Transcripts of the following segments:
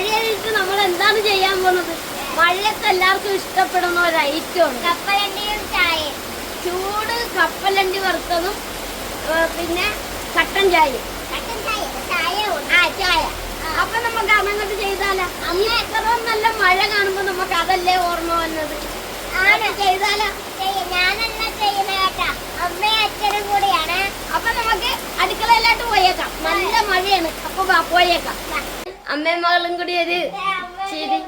മഴയായിട്ട് നമ്മൾ എന്താണ് ചെയ്യാൻ പോകുന്നത് മഴയത്ത് എല്ലാവർക്കും ഇഷ്ടപ്പെടുന്ന ഒരു ഐറ്റമാണ് കപ്പലണ്ടിയും ചായ ചൂട് കപ്പലണ്ടി വറുത്തതും പിന്നെ കട്ടൻ ചായ കട്ടൻ ചായ ചായ ആ ചായ. അപ്പൊ നമുക്ക് അതങ്ങോട്ട് ചെയ്താലോ? അമ്മ ഏറ്റവും നല്ല മഴ കാണുമ്പോ നമുക്ക് അതല്ലേ ഓർമ്മ വന്നത്? ആണ് ചെയ്താലോ? ഞാനല്ല ചെയ്യുന്ന കേട്ടാ. അമ്മയും അച്ഛനും കൂടിയാണ്. അപ്പൊ നമുക്ക് അടുക്കളയിലോട്ട് പോയേക്കാം. നല്ല മഴയാണ്. അപ്പൊ പോയേക്കാം. അമ്മയും മകളും കൂടി ഒരു ചിരി.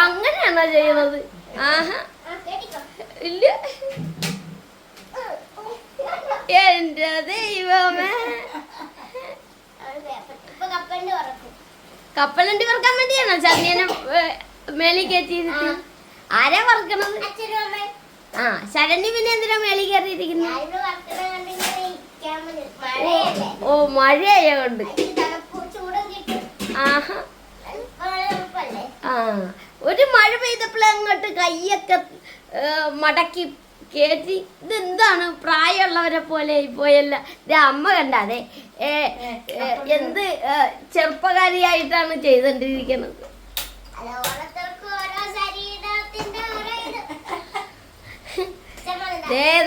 അങ്ങനെയാണോ ചെയ്യുന്നത്? ആഹാ. ഇല്ല. എന്റെ ദൈവമേ. കപ്പലണ്ടി പറക്കാൻ വേണ്ടിയാണോ ചന്ദ്രനെ മേളി കയറ്റിയിരുത്തി ആരാ പറക്കണത് ആ ശരണ്യ പിന്നെ എന്തിനാ മേളി കയറിയിരിക്കുന്നത്? ഓ, മഴയായ ഓ ആ. ഒരു മഴ പെയ്തപ്പോൾ അങ്ങോട്ട് കൈയൊക്കെ മടക്കി കയറ്റി. ഇതെന്താണ്? പ്രായമുള്ളവരെ പോലെ പോയല്ല. ഇത് അമ്മ കണ്ടാതെ. എന്ത്? ചെറുപ്പകാരിയായിട്ടാണ് ചെയ്തോണ്ടിരിക്കുന്നത്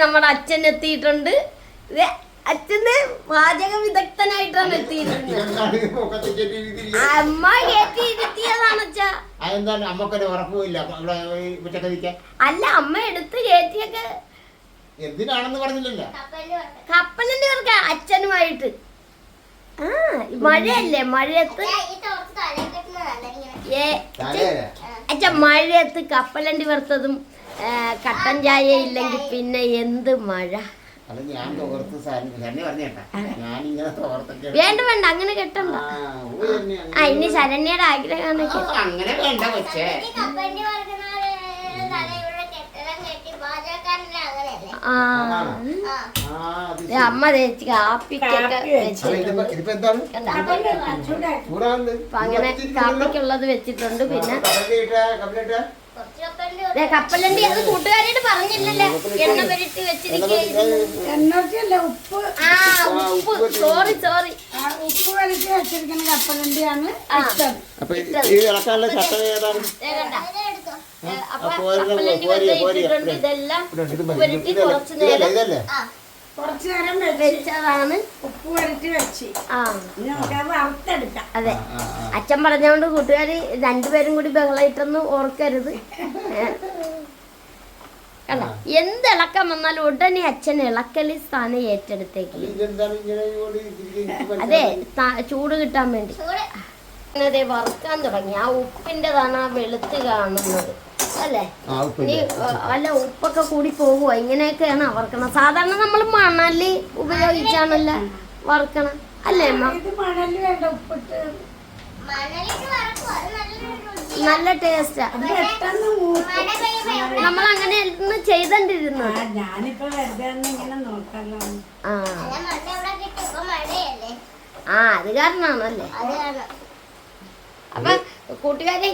നമ്മുടെ അച്ഛൻ എത്തിയിട്ടുണ്ട്. ദേ, അച്ഛന് പാചക വിദഗ്ധനായിട്ടാണ് എത്തിയിരിക്കുന്നത് അമ്മ കയറ്റിയിരുത്തിയതാണ് അച്ഛാ. അതെന്താണ്? അമ്മക്കൊരു ഉറപ്പുമില്ല. മുറ്റത്ത് അല്ല അമ്മ എടുത്ത് കയറ്റിയൊക്കെ എന്തിനാണെന്ന് പറഞ്ഞില്ലല്ലോ. കപ്പലിന്റെ വർക്ക അച്ഛനുമായിട്ട്. ആ മഴയല്ലേ? മഴയത്ത് അച്ഛ മഴയത്ത് കപ്പലണ്ടി വറുത്തതും കട്ടൻ ചായ ഇല്ലെങ്കിൽ പിന്നെ എന്ത് മഴ? അത് ഞാൻ തോർത്ത് തന്നെ പറഞ്ഞേട്ടാ. ഇങ്ങനെ തോർത്തൊക്കെ വേണ്ട വേണ്ട. അങ്ങനെ കെട്ടണ്ട. ആ, ഇനി ശരണ്യയുടെ ആഗ്രഹം അങ്ങനെ വേണ്ട ആ, അമ്മ തേച്ച് കാപ്പിക്കൊക്കെ അങ്ങനെ കാപ്പിക്കുള്ളത് വെച്ചിട്ടുണ്ട് പിന്നെ കപ്പലണ്ടി ദേ, കപ്പലണ്ടി അത് കൂട്ടുകാരോട് പറഞ്ഞില്ലല്ലേ? എണ്ണ പെരട്ടി വെച്ചിരിക്കുന്നു എന്നൊക്കെയല്ല ഉപ്പ്. ആ ഉപ്പ്. സോറി സോറി ഉപ്പ് വലിച്ച് വെച്ചിരിക്കുന്ന കപ്പലണ്ടിയാണ് അപ്പൊ ഈ ഇളക്കാനുള്ള ചട്ട ഏതാണ്? അപ്പൊ കപ്പലണ്ടി വെച്ചിട്ടുണ്ട്. ഇതെല്ലാം പുരട്ടി കുറച്ച് നേരം കുറച്ചു നേരം വെച്ച് വെച്ചതാണ്. ഉപ്പ് വരട്ടി വെച്ച്. ഇനി വറുത്തെടുക്കാം. അതെ. അച്ഛൻ പറഞ്ഞോണ്ട് കൂട്ടുകാര് രണ്ടുപേരും കൂടി ബഹളായിട്ടൊന്നും ഓർക്കരുത്. കണ്ട? എന്ത് ഇളക്കം വന്നാലും ഉടനെ അച്ഛൻ ഇളക്കലി സ്ഥാനം ഏറ്റെടുത്തേക്ക് അതെ ചൂട് കിട്ടാൻ വേണ്ടി. വറുക്കാൻ തുടങ്ങി. ആ ഉപ്പിന്റെതാണ് ആ വെളുത്ത് കാണുന്നത്. അല്ലേ? അല്ല ഉപ്പൊക്കെ കൂടി പോകുക ഇങ്ങനെയൊക്കെയാണ് വറുക്കണം സാധാരണ നമ്മൾ മണൽ ഉപയോഗിച്ചാണല്ല വറുക്കണം. അല്ലേ അമ്മ? ഇത് മണൽ വേണ്ട ഉപ്പിട്ട്. മണലിട്ട് വറക്കും അത് നല്ലൊരു നല്ല ടേസ്റ്റാ നമ്മൾ അങ്ങനെ ചെയ്തണ്ടിരുന്നു? ആ അത് കാരണമാണല്ലേ അപ്പൊ കൂട്ടുകാരെ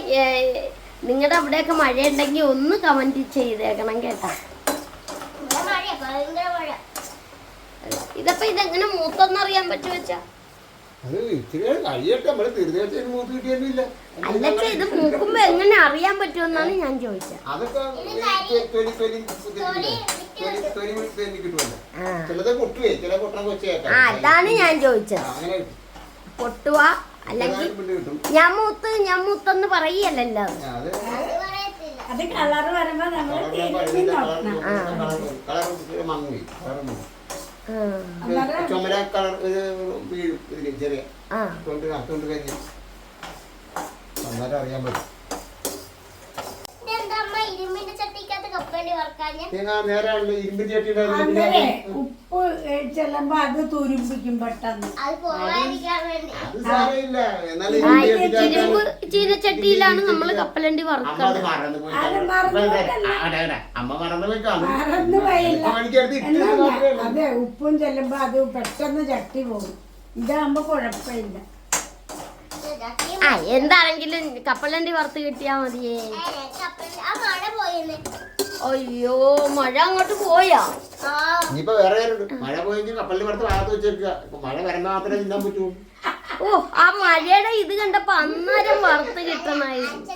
നിങ്ങളുടെ അവിടെയൊക്കെ മഴ ഉണ്ടെങ്കിൽ ഒന്ന് കമന്റ് ചെയ്തേക്കണം കേട്ടാ. ഇതപ്പൊ ഇതെങ്ങനെ മൂത്തൊന്നറിയാൻ പറ്റുമോ വെച്ചാ അല്ലച്ച ഇത് മൂക്കുമ്പോ എങ്ങനെ അറിയാൻ പറ്റുമെന്നാണ് ഞാൻ ചോദിച്ചത് അതാണ് ഞാൻ ചോദിച്ചത്. പൊട്ടുവാ പൊട്ടുക അല്ലെങ്കിൽ ഞാൻ മൂത്ത് ഞാൻ മൂത്തെന്ന് പറയല്ലോ അത് കളറ് വരുമ്പോ നമ്മൾ കളർ തിരിഞ്ഞ് നോക്കണം. കളർ കളർ വീഴും ചെറിയ. തൊണ്ട് തൊണ്ട് കഴിഞ്ഞ്. അറിയാൻ പറ്റും. തേങ്ങ നേരാണല്ലോ ഇരുമ്പ് ചട്ടിയുടെ അങ്ങനെ ഉപ്പ് ചെല്ലുമ്പോ അത് തുരുമ്പിക്കും പെട്ടെന്ന്. അത് സാരമില്ല. എന്നാലും ഇരുമ്പ് ചീനച്ചട്ടിയിലാണ് നമ്മൾ കപ്പലണ്ടി അമ്മ അത് വറുക്കുന്നത് മറന്നു പോയി. അത് മറന്നു പോയിട്ടല്ല. അതെ, അതെ. അമ്മ മറന്നു പോയി. കാണും മറന്നു പോയില്ല. മണിക്കടുത്ത് ഇട്ടത് എന്നല്ല, മാത്രമേ ഉള്ളൂ. അതെ ഉപ്പും ചെല്ലുമ്പോ അത് പെട്ടെന്ന് ചട്ടി പോകും. ഇതാകുമ്പോ കുഴപ്പമില്ല. ആ എന്താണെങ്കിലും കപ്പലണ്ടി വറുത്ത് കിട്ടിയാ മതിയേ. ആ മഴ പോയെന്ന്. അയ്യോ മഴ അങ്ങോട്ട് പോയാ? ആ. ഇനിയിപ്പോ വേറെ കാര്യമുണ്ട് മഴ പോയെങ്കിൽ കപ്പലിൽ പുറത്ത് ഭാഗത്ത് വെച്ചേക്കുക. ഇപ്പൊ മഴ വരണ്ട മാത്രമേ തിന്നാൻ പറ്റൂ. ഓ ആ മഴയുടെ ഇത് കണ്ടപ്പോ അന്നേരം വറുത്ത് കിട്ടണായിരുന്നു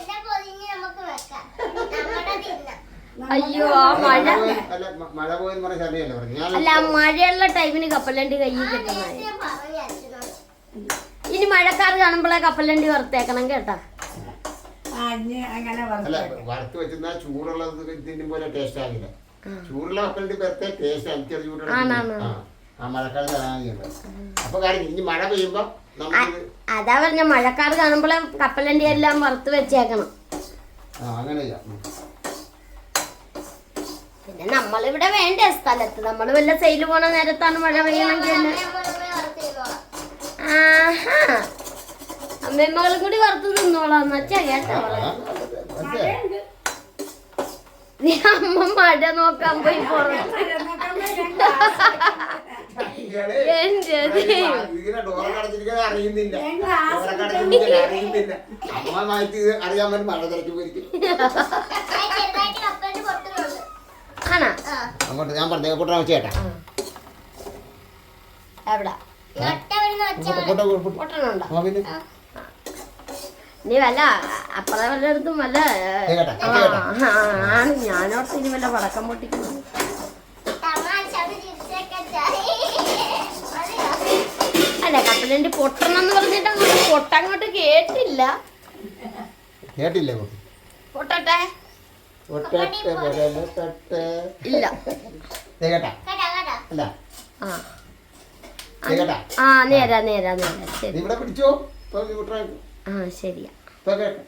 അയ്യോ ആ മഴ. അല്ല മഴ പോയെന്ന് പറഞ്ഞ ശരിയല്ലേ? പറഞ്ഞു ഞാൻ അല്ല ആ മഴയുള്ള ടൈമിന് കപ്പലണ്ടി കയ്യിൽ കിട്ടണായിരുന്നു ഇനി മഴക്കാർ കാണുമ്പോഴേ കപ്പലണ്ടി വറുത്തേക്കണം കേട്ടാ. അല്ല വറുത്തേക്കാം. വറുത്ത് വെച്ചിരുന്ന ചൂടുള്ളത് തിന്നുമ്പോലെ ടേസ്റ്റ് ആകില്ല ചൂടുള്ള മക്കളുടെ പേരത്തെ ടേസ്റ്റ് എനിക്ക് ചൂടുള്ള ആ മഴക്കാലത്ത് കാണാൻ അപ്പൊ കാര്യം ഇനി മഴ പെയ്യുമ്പോ അതാ പറഞ്ഞ മഴക്കാർ കാണുമ്പോ കപ്പലണ്ടി എല്ലാം വറുത്ത് വെച്ചേക്കണം. ആ അങ്ങനെ. പിന്നെ നമ്മളിവിടെ വേണ്ടേ സ്ഥലത്ത്? നമ്മൾ വല്ല സെയിൽ പോണ നേരത്താണ് മഴ പെയ്യണമെങ്കിൽ ആഹാ. അമ്മയമ്മകളും കൂടി വറുത്ത് തിന്നോളാം. കേട്ടോ നീ അമ്മ മഴ നോക്കാൻ പോയി എന്റെ അറിയുന്നില്ല. അറിയുന്നില്ല. അമ്മമായിട്ട് ഇത് അറിയാൻ വേണ്ടി മഴ തിരക്കി പോയിരിക്കും അങ്ങോട്ട് ഞാൻ പറഞ്ഞു കൂട്ടാൻ വെച്ചേട്ടാ എവിടെ? ഒച്ച കൂട്ടാ കൂട്ടാ പൊട്ടണുണ്ടോ നീ വല്ല അപ്പുറം വല്ലയിടത്തും വല്ല ആണ്. ഞാനോർത്ത് ഇനി വല്ല പടക്കം പൊട്ടിക്കുന്നു. അല്ല കപ്പലണ്ടി പൊട്ടണം എന്ന് പറഞ്ഞിട്ട് അങ്ങോട്ട് പൊട്ടങ്ങോട്ട് കേട്ടില്ല. കേട്ടില്ലേ പൊട്ടട്ടെ. ഇല്ല. ആ. നേരാ നേരാ നേരാ. ശരി. ഇവിടെ പിടിച്ചോ? ആ ശരിയാ. ഇപ്പൊ കേട്ടാ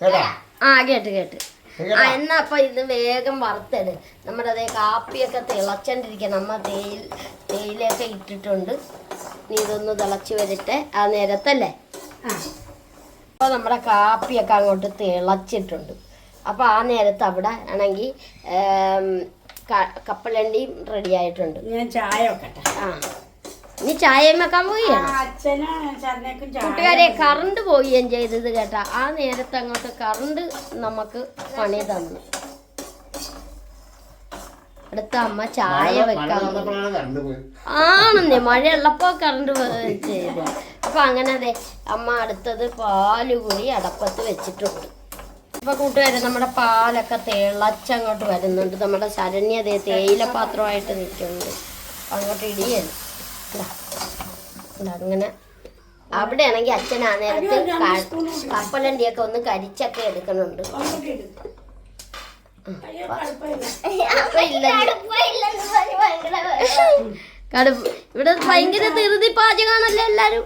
കേട്ടാ? ആ കേട്ട് കേട്ട്. ആ എന്നാ അപ്പൊ ഇത് വേഗം വറുത്തത് നമ്മുടെ അതേ കാപ്പിയൊക്കെ തിളച്ചോണ്ടിരിക്കുക നമ്മ തേയിൽ തേയിലൊക്കെ ഇട്ടിട്ടുണ്ട്. നീ ഇതൊന്ന് തിളച്ച് വരട്ടെ. ആ നേരത്തല്ലേ? ആ, അപ്പോൾ നമ്മുടെ കാപ്പിയൊക്കെ അങ്ങോട്ട് തിളച്ചിട്ടുണ്ട്. അപ്പോൾ ആ നേരത്ത് അവിടെ ആണെങ്കിൽ കപ്പലണ്ടിയും റെഡി ആയിട്ടുണ്ട്. ഞാൻ ചായ വെക്കട്ടെ. ആ. ഇനി ചായയും വെക്കാൻ പോവുകയാണ് ചായ കൂട്ടുകാരെ കറണ്ട് പോവുകയും ചെയ്തത് കേട്ടാ. ആ നേരത്തെ അങ്ങോട്ട് കറണ്ട് നമുക്ക് പണി തന്നു. അടുത്ത അമ്മ ചായ വെക്കാൻ ആണെന്നേ മഴയുള്ളപ്പോ കറണ്ട് ചെയ്തു. അപ്പൊ അങ്ങനെ അതെ അമ്മ അടുത്തത് പാൽ കൂടി അടപ്പത്ത് വെച്ചിട്ടുണ്ട്. ഇപ്പൊ കൂട്ടുകാരെ നമ്മുടെ പാലൊക്കെ തിളച്ചങ്ങോട്ട് വരുന്നുണ്ട്. നമ്മുടെ ശരണ്യതേ തേയില പാത്രമായിട്ട് നിൽക്കുന്നുണ്ട്. അങ്ങോട്ട് ഇടിയാണ് അങ്ങനെ അവിടെ ആണെങ്കിൽ അച്ഛൻ ആ നേരത്ത് കപ്പലണ്ടിയൊക്കെ ഒന്ന് കരിച്ചൊക്കെ എടുക്കുന്നുണ്ട്. കടുപ്പ്. ഇവിടെ ഭയങ്കര ധൃതി പാചകമാണല്ലോ എല്ലാരും.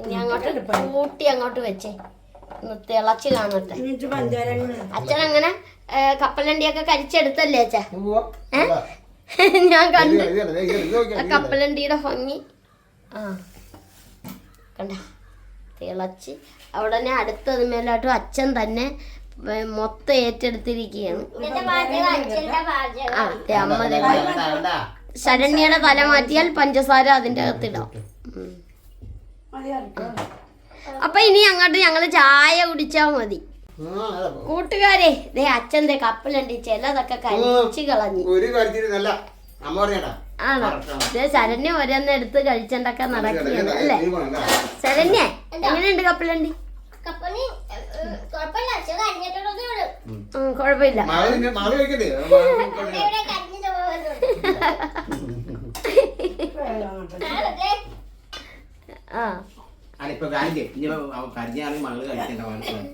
ഇനി അങ്ങോട്ട് കൂട്ടി അങ്ങോട്ട് വെച്ചേ. ഒന്ന് തിളച്ച് കാണട്ടെ. അച്ഛൻ അങ്ങനെ കപ്പലണ്ടിയൊക്കെ കരിച്ചെടുത്തല്ലേ അച്ഛാ? ഉവ്വ. ഞാൻ കണ്ടു. കപ്പലണ്ടിയുടെ ഭംഗി. ആ. കണ്ട. തിളച്ച്. അവിടെ തന്നെ അടുത്തത് മേലോട്ടും അച്ഛൻ തന്നെ മൊത്തം ഏറ്റെടുത്തിരിക്കുകയാണ്. ആ ദേ അമ്മ? ശരണ്യയുടെ തല മാറ്റിയാൽ പഞ്ചസാര അതിന്റെ അകത്തിടാം. അപ്പൊ ഇനി അങ്ങോട്ട് ഞങ്ങൾ ചായ കുടിച്ചാ മതി. അതാ. കൂട്ടുകാരെ ദേ അച്ഛന്റെ ദേ കപ്പലുണ്ട് ചിലതൊക്കെ കഴിച്ചു കളഞ്ഞു. ഒരു കാര്യത്തിനല്ല അമ്മ പറഞ്ഞേട്ടാ ആണോ? ദേ ശരണ്യ ഒരെണ്ണം എടുത്ത് കഴിച്ചണ്ടൊക്കെ നടക്കുകയാണ് അല്ലേ? നീ പോണണ്ട. ശരണ്യ എങ്ങനെയുണ്ട് കപ്പലണ്ടി? കുഴപ്പമില്ല. ആ അല്ല, ഇപ്പൊ കാര്യം. ഇനി കരിഞ്ഞാണെങ്കിൽ മകൾ കഴിക്കണ്ട മനസ്സിലായി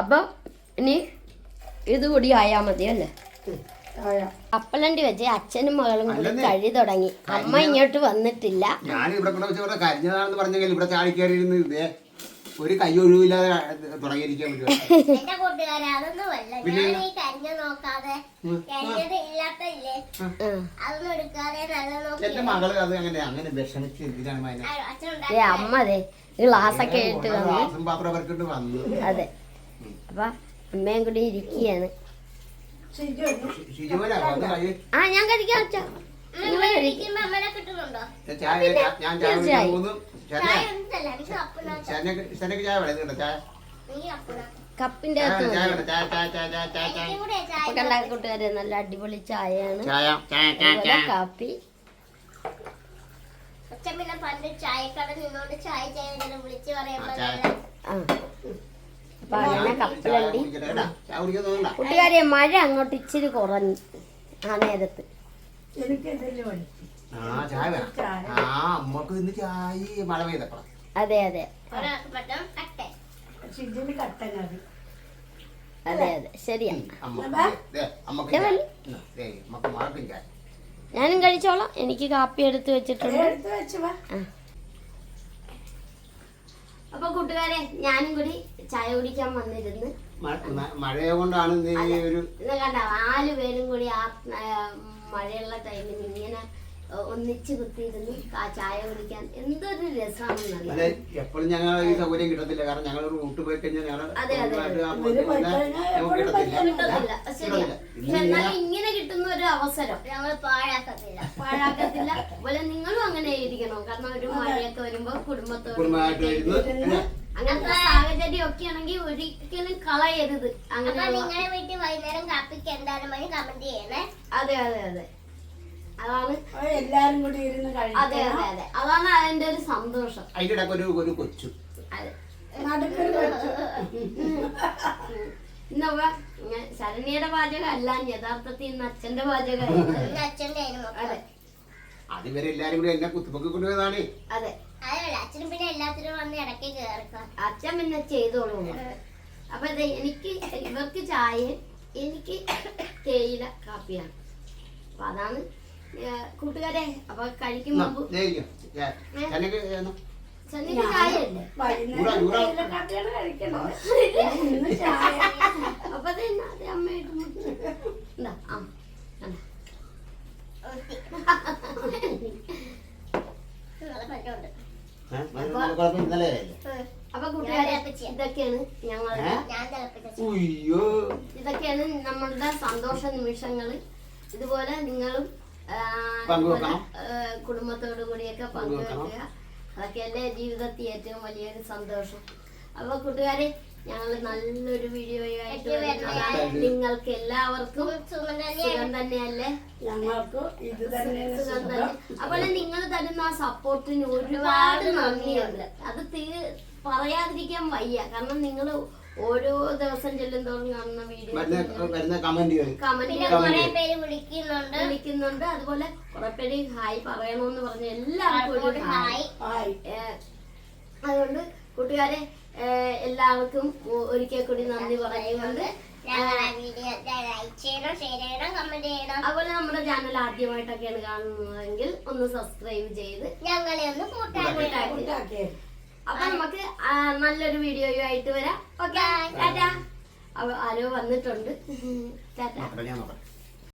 അപ്പൊ ഇനി ഇതുകൂടി ആയാൽ ആയാ മതി അല്ലേ? ചായ. കപ്പലണ്ടി വെച്ച് അച്ഛനും മകളും കൂടി കഴി തുടങ്ങി. അമ്മ ഇങ്ങോട്ട് വന്നിട്ടില്ല. ഞാൻ ഇവിടെ കൊണ്ട് വെച്ച് ഇവിടെ കരിഞ്ഞതാണെന്ന് പറഞ്ഞെങ്കിൽ ഇവിടെ ചാടി കയറി ഇരുന്ന് ഇതേ ഒരു കൈ ഒഴിവില്ലാതെ തുടങ്ങിയിരിക്കാൻ എന്റെ മകൾ അത് അങ്ങനെ അങ്ങനെ വിഷമിച്ച് എന്തിനാണ് അമ്മ ദേ ഗ്ലാസ്സൊക്കെ ഇട്ട് വന്നു ഗ്ലാസും പാത്രം വന്നു. അതെ. അപ്പൊ അമ്മയും കൂടി ഇരിക്കുകയാണ് ആ ഞാൻ കഴിക്കാൻ അപ്പന കപ്പിന്റെ കൂട്ടുകാരെ നല്ല അടിപൊളി ചായയാണ്. ചായ ചായ ചായ അതുപോലെ ചായ. കാപ്പി. പിന്നെ പണ്ട് ചായക്കട നിന്നോണ്ട് ചായ ചായ വിളിച്ചു പറയാൻ ആ, ചായ. പറ്റില്ല ആ അപ്പൊ അങ്ങനെ കപ്പലണ്ടി കൂട്ടുകാരെ മഴ അങ്ങോട്ട് ഇച്ചിരി കുറഞ്ഞു ആ നേരത്ത്. എനിക്ക് എന്തെങ്കിലും ആ ചായ ആ അമ്മയ്ക്ക് ഇന്ന് ചായ മഴ അതെ അതെ. അതെ. അതെ ശരിയാ. അമ്മയ്ക്ക് ദേ, അമ്മയ്ക്ക് ദേ ചായ. വല്ലി. ഉം, ദേ, അമ്മയ്ക്ക് ഞാനും കഴിച്ചോളാം. എനിക്ക് കാപ്പി എടുത്ത് വെച്ചിട്ടുണ്ട്. എടുത്ത് വെച്ച് വാ. അപ്പൊ കൂട്ടുകാരെ ഞാനും കൂടി ചായ കുടിക്കാൻ വന്നിരുന്ന്. മഴയെ കൊണ്ടാണ് ഒരു കണ്ട നാല് പേരും കൂടി ആ മഴയുള്ള ടൈമിൽ ഇങ്ങനെ ഒന്നിച്ച് കുത്തിയിരുന്ന് ആ ചായ കുടിക്കാൻ എന്തൊരു അല്ല രസമാണെന്നറിയാം എപ്പോഴും ഞങ്ങൾ ഈ സൗകര്യം കിട്ടത്തില്ല. കാരണം ഞങ്ങൾ റൂട്ട് പോയി കഴിഞ്ഞാൽ എന്നാലും ഇങ്ങനെ കിട്ടുന്ന ഒരു അവസരം. ഞങ്ങൾ പാഴാക്കത്തില്ല. പാഴാക്കത്തില്ല. അതുപോലെ നിങ്ങളും അങ്ങനെ ഇരിക്കണം കാരണം ഒരു മഴയൊക്കെ വരുമ്പോ കുടുംബത്തോട് അങ്ങനത്തെ സാഹചര്യം ഒക്കെ ആണെങ്കിൽ ഒരിക്കലും കളയരുത്. അങ്ങനെ നിങ്ങളെ നിങ്ങളുടെ വീട്ടിൽ വൈകുന്നേരം കാപ്പിക്ക് എന്തായാലും കമന്റ് ചെയ്യണേ. അതെ അതെ അതെ. അതാണ് അത് എല്ലാരും കൂടി ഇരുന്ന് അതെ അതെ അതെ. അതാണ് അതിന്റെ ഒരു സന്തോഷം. അതിന്റെ ഇടയ്ക്ക് ഒരു ഒരു കൊച്ചു. അതെ. ഇന്നവ ശരണ്യയുടെ പാചകം അല്ല യഥാർത്ഥത്തിൽ ഇന്ന് അച്ഛന്റെ പാചകം അതിന് അതെ. അതിവരെ എല്ലാരും കൂടി എന്നെ കുത്തുപ്പൊക്കെ കൊണ്ടുപോയതാണ്. അതെ. അതല്ല അച്ഛനും പിന്നെ എല്ലാത്തിനും വന്ന് ഇടയ്ക്ക് കേറിക്കാം അച്ഛൻ പിന്നെ ചെയ്തോളൂ. അപ്പൊ എനിക്ക് ഇവർക്ക് ചായ എനിക്ക് തേയില കാപ്പിയാണ്. അപ്പൊ അതാണ് കൂട്ടുകാരെ അപ്പൊ കഴിക്കുമ്പോ അപ്പൊ അമ്മയായിട്ട് അപ്പൊ കൂട്ടുകാരെ. ഇതൊക്കെയാണ് ഞങ്ങളുടെ ഇതൊക്കെയാണ് നമ്മളുടെ സന്തോഷ നിമിഷങ്ങൾ ഇതുപോലെ നിങ്ങളും കുടുംബത്തോടു കൂടിയൊക്കെ പങ്കുവെക്കുക. അതൊക്കെ എന്റെ ജീവിതത്തിൽ ഏറ്റവും വലിയൊരു സന്തോഷം. അപ്പൊ കൂട്ടുകാരെ ഞങ്ങൾ നല്ലൊരു വീഡിയോയായിട്ട് വരുന്നതാണ്. നിങ്ങൾക്ക് എല്ലാവർക്കും സുഖം തന്നെയല്ലേ? ഞങ്ങൾക്ക് സുഖം തന്നെ. അപ്പോൾ നിങ്ങൾ തരുന്ന ആ സപ്പോർട്ടിന് ഒരുപാട് നന്ദിയുണ്ട്. അത് തീ പറയാതിരിക്കാൻ വയ്യ. കാരണം നിങ്ങൾ ഓരോ ദിവസം ചെല്ലുന്തോറും കാണുന്ന വീഡിയോ പേര് വിളിക്കുന്നുണ്ട്. വിളിക്കുന്നുണ്ട്. അതുപോലെ കുറെ പേര് ഹായ് പറയണമെന്ന് പറഞ്ഞ എല്ലാവർക്കും ഒരു ഹായ് ഹായ് അതുകൊണ്ട് കൂട്ടുകാരെ എല്ലാവർക്കും ഒരിക്കൽ കൂടി നന്ദി പറയുന്നുണ്ട്. ഞങ്ങളെ വീഡിയോ ലൈക്ക് ചെയ്യണം ഷെയർ ചെയ്യണം കമന്റ് ചെയ്യണം. അതുപോലെ നമ്മുടെ ചാനൽ ആദ്യമായിട്ടൊക്കെയാണ് കാണുന്നതെങ്കിൽ ഒന്ന് സബ്സ്ക്രൈബ് ചെയ്ത് ഞങ്ങളെ ഒന്ന് കൂട്ടാക്കി. അപ്പൊ നമുക്ക് നല്ലൊരു വീഡിയോ ആയിട്ട് വരാം. ഓക്കെ ടാറ്റാ. ആരോ വന്നിട്ടുണ്ട്. ടാറ്റ.